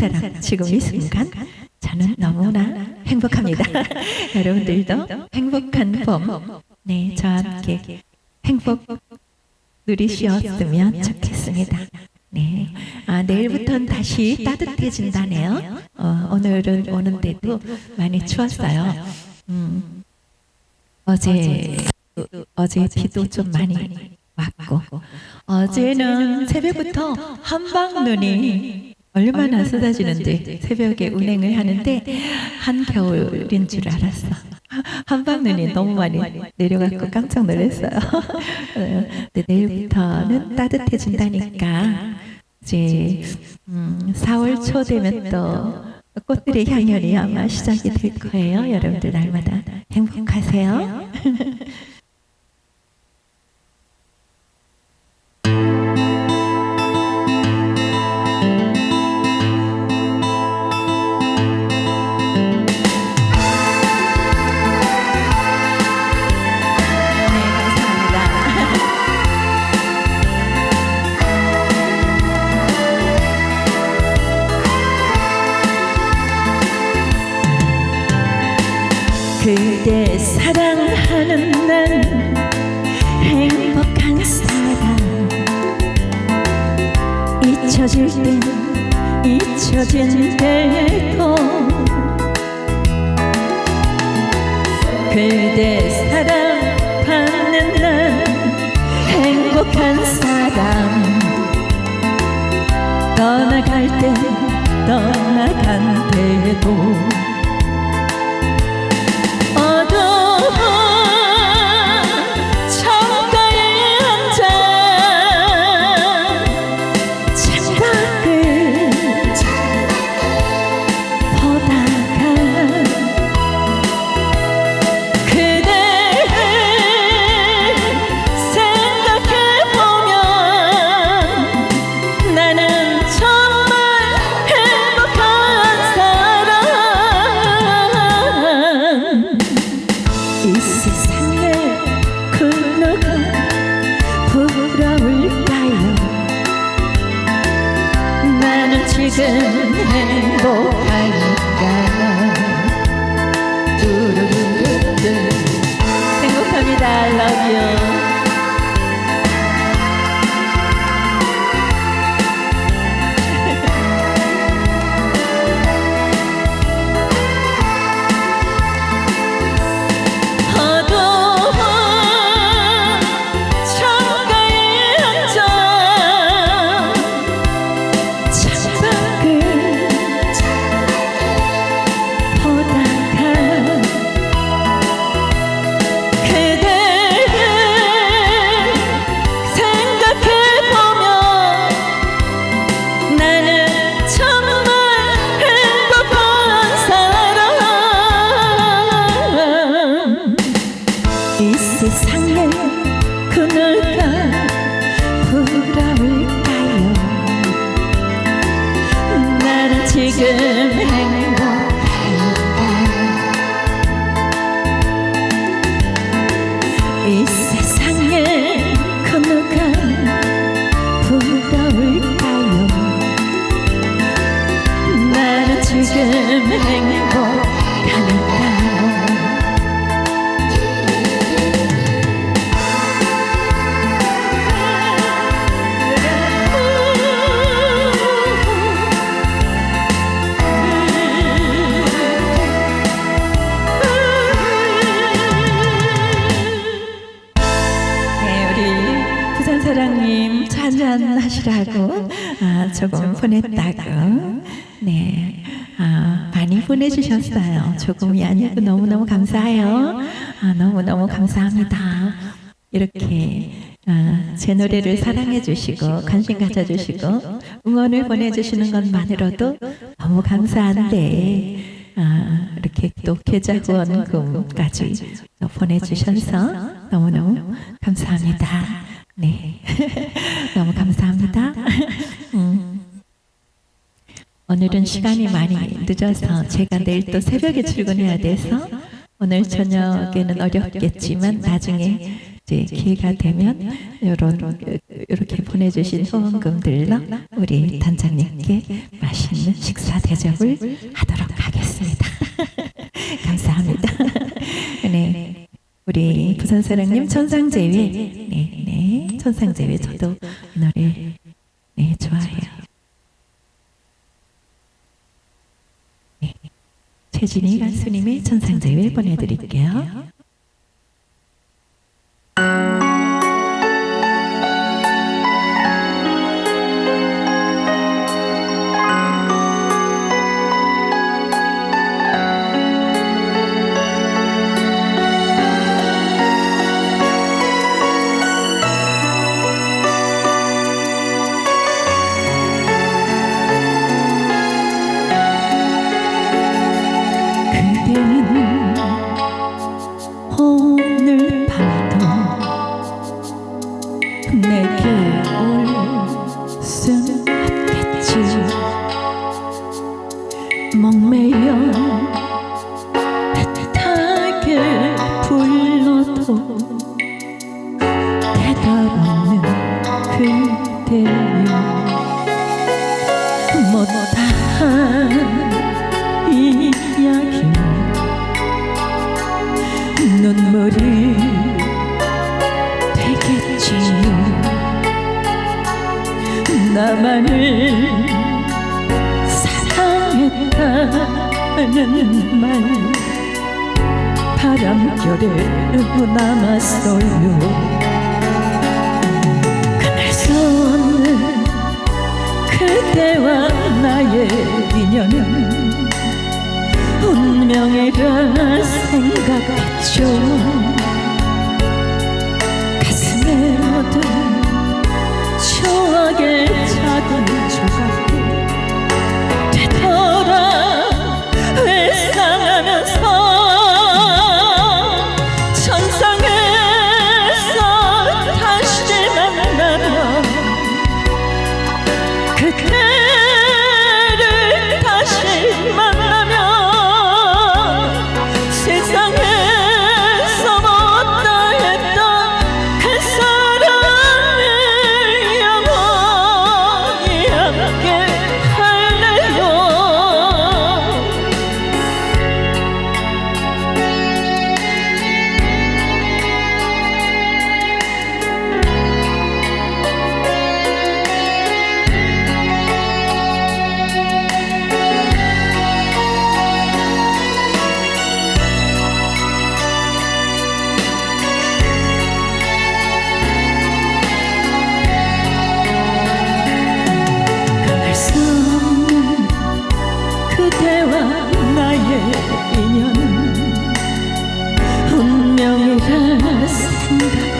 사랑 지금 이 순간 저는 너무나 행복합니다. 여러분들도 행복한 봄, 네 저와 함께 행복 누리셨으면 좋겠습니다. 네, 아, 내일부터는 다시 따뜻해진다네요. 어, 오늘은 오는데도 많이 추웠어요. 음, 어제 어제 비도 좀 많이 왔고 어제는 새벽부터 한방 눈이 얼마나 쏟아지는지 새벽에 운행을 하는데 한겨울인 줄 알았어. 한방 눈이 너무 많이 내려갖고 깜짝 놀랐어요. 어, 근데 내일부터는 따뜻해진다니까 이제 음, 4월 초 되면 또 꽃들의 향연이 아마 시작이 될 거예요. 여러분들 날마다 행복하세요. 잊혀질 땐 잊혀진 대도 그대 사랑하는 난 행복한 사람. 떠나갈 땐 떠나간 대도 세상에 그 누가 부러울까요? 나는 지금 행복하니까 이 세상에 그 누가 부러울까요? 나는 지금 행복하니까 하시라고. 아, 조금 보냈다고. 네, 아, 많이 보내주셨어요. 조금이 아니고 너무너무 감사해요. 아, 너무너무 감사합니다. 이렇게 아, 제 노래를 사랑해 주시고 관심 가져 주시고 응원을 보내 주시는 것만으로도 너무 감사한데 아, 이렇게 또 계좌 후원금까지 또 보내 주셔서 너무너무 감사합니다. 네, 너무 감사합니다. 음. 오늘은 시간이 많이 늦어서 제가 내일 또 새벽에 출근해야 돼서 오늘 저녁에는 어렵겠지만 나중에 이제 기회가 되면 이런 이렇게 보내주신 후원금들로 우리 단장님께 맛있는 식사 대접을 하도록 하겠습니다. 감사합니다. 네, 우리 부산 사랑님 천상 제외, 네, 네, 천상 제외 저도 이 노래 네 좋아해요. 네, 최진희 가수님의 천상 제외 보내 드릴게요. 내게 올순 없겠지. 목매여 생 운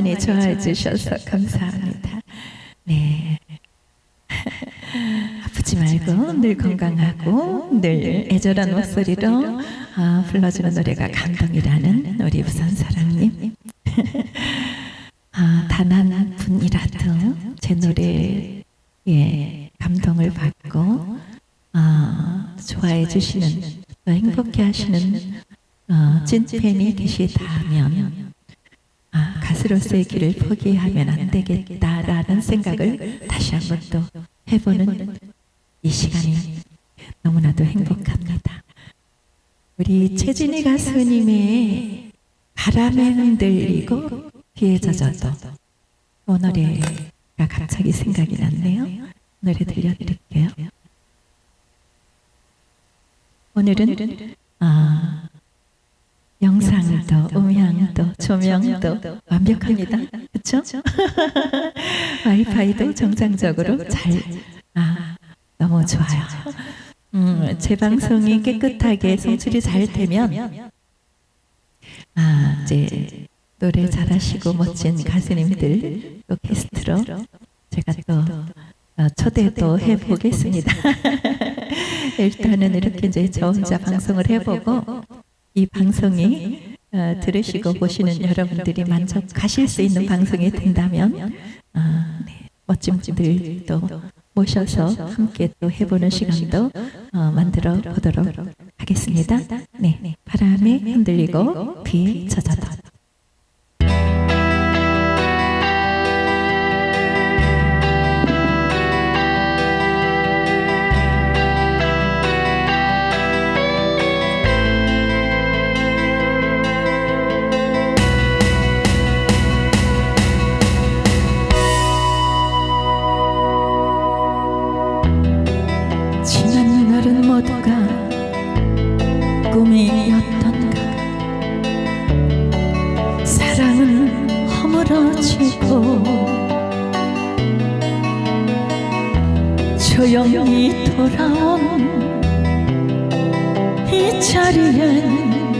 많이 좋아해 주셔서 감사합니다. 네. 아프지 말고 늘 건강하고 늘 애절한 목소리로 아, 불러주는 노래가 감동이라는 우리 부산 사랑님. 아, 단한 분이라도 제 노래에 감동을 받고 아, 좋아해 주시는 또 행복해 하시는 어, 찐팬이 계시다면 아, 스스로서의 길을 포기하면 안 되겠다라는 생각을 다시 한 번 또 해보는 이 시간이 너무나도 행복합니다. 우리 최진희 가수님의 바람에 흔들리고 비에 젖어도 이 노래가 갑자기 생각이 났네요. 노래 들려드릴게요. 오늘은 아, 영상도 음향도 조명도 완벽합니다. 그렇죠? 와이파이도 정상적으로 잘 아, 너무 좋아요. 음, 제 방송이 깨끗하게 송출이 잘 되면 아, 이제 노래 잘하시고 멋진 가수님들 또 게스트로 제가 또 어, 초대도 해보겠습니다. 일단은 이렇게 이제 저 혼자 방송을 해보고 이 방송이 어, 들으시고 보시는 여러분들이 만족하실 수 있는 방송이 된다면 어, 네, 멋진 분들도 모셔서 함께 또 해보는 시간도 어, 만들어 보도록 하겠습니다. 네, 바람에 흔들리고 비에 젖어도 모두가 꿈이었던가. 사랑은 허물어지고 조용히 돌아온 이 자리엔